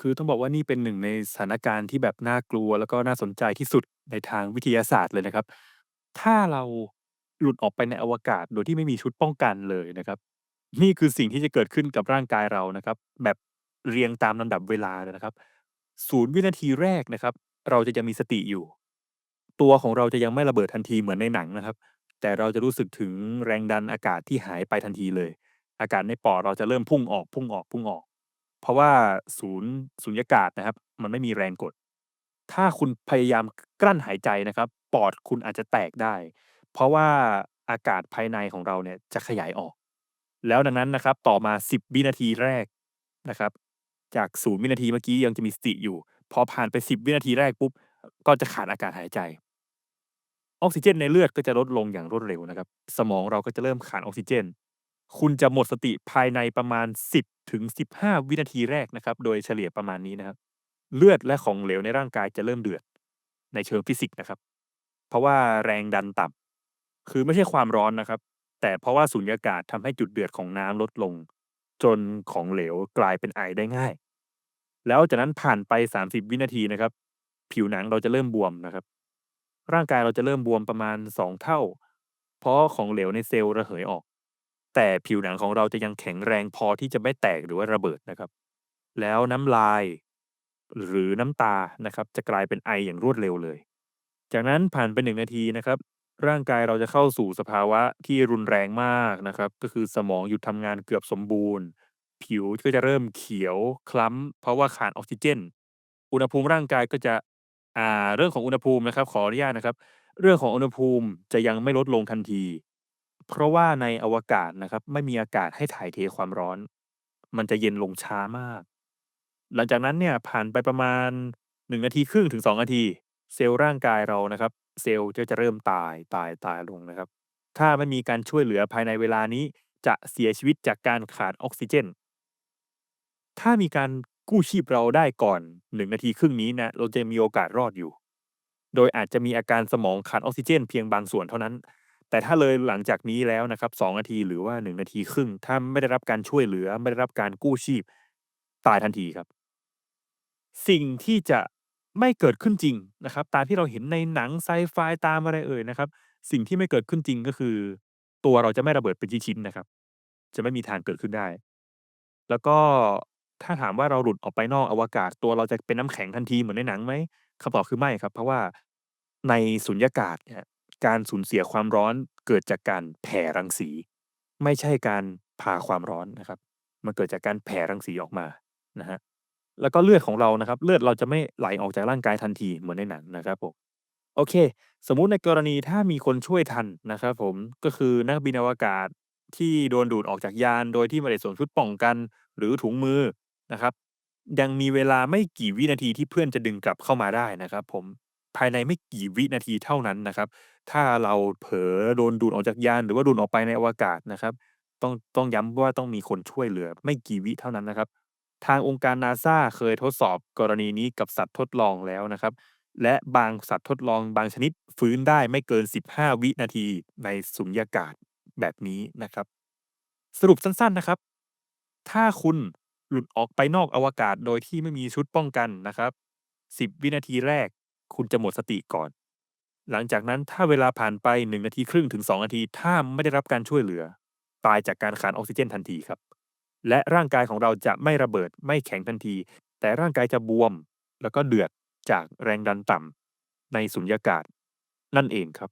คือต้องบอกว่านี่เป็นหนึ่งในสถานการณ์ที่แบบน่ากลัว แล้วก็น่าสนใจที่สุดในทางวิทยาศาสตร์เลยนะครับ ถ้าเราหลุดออกไปในอวกาศโดยที่ไม่มีชุดป้องกันเลยนะครับ นี่คือสิ่งที่จะเกิดขึ้นกับร่างกายเรานะครับ แบบเรียงตามลำดับเวลาเลยนะครับ0วินาทีแรกนะครับ เราจะยังมีสติอยู่ ตัวของเราจะยังไม่ระเบิดทันทีเหมือนในหนังนะครับ แต่เราจะรู้สึกถึงแรงดันอากาศที่หายไปทันทีเลย อากาศในปอดเราจะเริ่มพุ่งออกพุ่งออกพุ่งออก เพราะว่าศูนย์สุญญากาศนะครับ มันไม่มีแรงกด ถ้าคุณพยายามกลั้นหายใจนะครับ ปอดคุณอาจจะแตกได้ เพราะว่าอากาศภายในของเราเนี่ยจะขยายออก แล้วดังนั้นนะครับ ต่อมา 10 วินาทีแรกนะครับ จาก 0 วินาทีเมื่อกี้ยังจะมีสติอยู่ พอผ่านไป 10 วินาทีแรกปุ๊บ ก็จะขาดอากาศหายใจ ออกซิเจนในเลือดก็จะลดลงอย่างรวดเร็วนะครับ สมองเราก็จะเริ่มขาดออกซิเจน คุณจะหมดสติภายในประมาณ 10 ถึง 15 วินาทีแรกนะครับ โดยเฉลี่ยประมาณนี้นะครับ เลือดและของเหลวในร่างกายจะเริ่มเดือดในเชิงฟิสิกส์นะครับ เพราะว่าแรงดันต่ำคือไม่ใช่ความร้อนนะครับ แต่เพราะว่าสุญญากาศทำให้จุดเดือดของน้ำลดลง จนของเหลวกลายเป็นไอได้ง่าย แล้วจากนั้นผ่านไป 30 วินาทีนะครับ ผิวหนังเราจะเริ่มบวมนะครับ ร่างกายเราจะเริ่มบวมประมาณ 2 เท่า เพราะของเหลวในเซลล์ระเหยออก แต่ผิวหนังของเราจะยังแข็งแรงพอที่จะไม่แตกหรือว่าระเบิดนะครับ แล้วน้ำลายหรือน้ำตานะครับจะกลายเป็นไออย่างรวดเร็วเลย จากนั้นผ่านไป1นาทีนะครับ ร่างกายเราจะเข้าสู่สภาวะที่รุนแรงมากนะครับ ก็คือสมองหยุดทำงานเกือบสมบูรณ์ ผิวก็จะเริ่มเขียวคล้ำ เพราะว่าขาดออกซิเจน อุณหภูมิร่างกายก็จะอ่าเรื่องของอุณหภูมินะครับ ขออนุญาตนะครับ เรื่องของอุณหภูมิจะยังไม่ลดลงทันที เพราะว่าในอวกาศนะครับ ไม่มีอากาศให้ถ่ายเทความร้อน มันจะเย็นลงช้ามาก หลังจากนั้นเนี่ยผ่านไปประมาณ 1 นาทีครึ่งถึง 2 นาที เซลล์ร่างกายเรานะครับ เซลล์ก็จะเริ่มตายตายตายลงนะครับ ถ้าไม่มีการช่วยเหลือภายในเวลานี้ จะเสียชีวิตจากการขาดออกซิเจน ถ้ามีการกู้ชีพเราได้ก่อน1นาทีครึ่งนี้นะเราจะมีโอกาสรอดอยู่ โดยอาจจะมีอาการสมองขาดออกซิเจนเพียงบางส่วนเท่านั้น แต่ถ้าเลยหลังจากนี้แล้วนะครับ 2 นาทีหรือว่า 1 นาทีครึ่ง ถ้าไม่ได้รับการช่วยเหลือ ไม่ได้รับการกู้ชีพ ตายทันทีครับ สิ่งที่จะไม่เกิดขึ้นจริงนะครับ ตามที่เราเห็นในหนังไซไฟตามอะไรเอ่ยนะครับ สิ่งที่ไม่เกิดขึ้นจริงก็คือ ตัวเราจะไม่ระเบิดเป็นชิ้นๆนะครับ จะไม่มีทางเกิดขึ้นได้ แล้วก็ถ้าถามว่าเราหลุดออกไปนอกอวกาศ ตัวเราจะเป็นน้ำแข็งทันทีเหมือนในหนังไหมคำตอบคือไม่ครับ เพราะว่าในสุญญากาศเนี่ย การสูญเสียความร้อนเกิดจากการแผ่รังสี ไม่ใช่การพาความร้อนนะครับ มันเกิดจากการแผ่รังสีออกมานะครับแล้วก็เลือดของเรานะครับ เลือดเราจะไม่ไหลออกจากร่างกายทันทีเหมือนในหนังนะครับผมโอเค สมมุติในกรณีถ้ามีคนช่วยทันนะครับผมก็คือนักบินอวกาศที่โดนดูดออกจากยานโดยที่ไม่ได้สวมชุดป้องกัน หรือถุงมือนะครับ ยังมีเวลาไม่กี่วินาทีที่เพื่อนจะดึงกลับเข้ามาได้นะครับ ผมภายในไม่กี่วินาทีเท่านั้นนะครับ ถ้าเราเผลอโดนดูดออกจากยาน หรือว่าดูดออกไปในอวกาศนะครับ ต้อง ต้องย้ำว่าต้องมีคนช่วยเหลือไม่กี่วิเท่านั้นนะครับ ทางองค์การ NASA เคยทดสอบกรณีนี้กับสัตว์ทดลองแล้วนะครับ และบางสัตว์ทดลองบางชนิดฟื้นได้ไม่เกิน 15 วินาทีในสุญญากาศแบบนี้นะครับ สรุปสั้นๆนะครับ ถ้าคุณหลุดออกไปนอกอวกาศโดยที่ไม่มีชุดป้องกันนะครับ 10 วินาทีแรก คุณจะหมดสติก่อน หลังจากนั้นถ้าเวลาผ่านไป 1 นาทีครึ่งถึง 2 นาที ถ้าไม่ได้รับการช่วยเหลือ ตายจากการขาดออกซิเจนทันทีครับ และร่างกายของเราจะไม่ระเบิดไม่แข็งทันที แต่ร่างกายจะบวม แล้วก็เดือดจากแรงดันต่ำในสุญญากาศ นั่นเองครับ